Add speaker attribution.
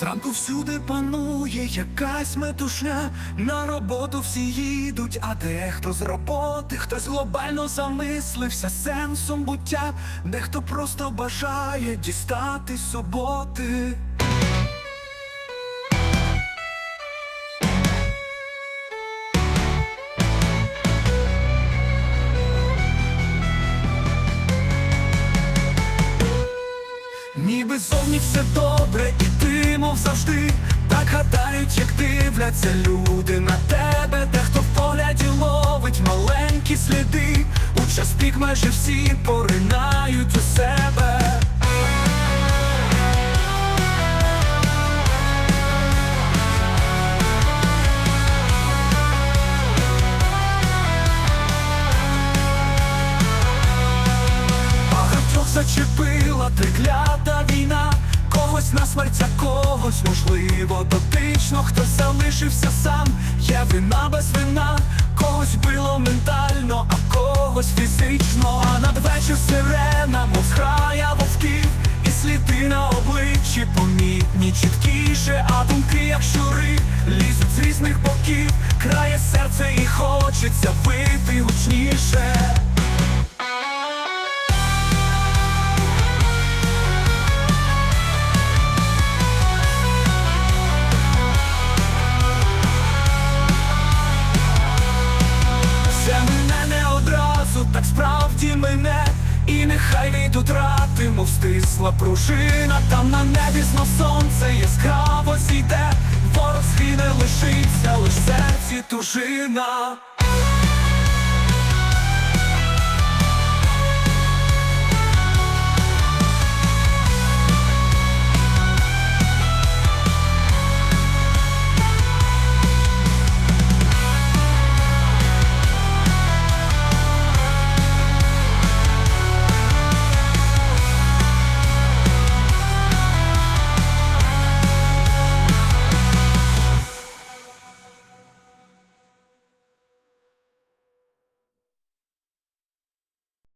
Speaker 1: Зранку всюди панує якась метушня, на роботу всі їдуть, а дехто з роботи, хтось глобально замислився сенсом буття, дехто просто бажає дістати суботи. Ніби зовні все добре, і мов завжди, так гадають, як дивляться люди на тебе, дехто в погляді ловить маленькі сліди. У час пік майже всі поринають у себе. Багатьох зачепила триклята війна, когось на смерть, а когось. Можливо дотично, хтось залишився сам, є вина без вина, когось било ментально, а когось фізично, а надвечір сирена, мов зграя вовків, і сліди на обличчі помітні чіткіше, а думки, як щури, лізуть з різних боків, крає серце і хочеться вити гучніше. Так мене І нехай від утрати, мов стисла. Пружина Там на небі знов сонце яскраво зійде. Ворог згине лишиться, лиш серці тужина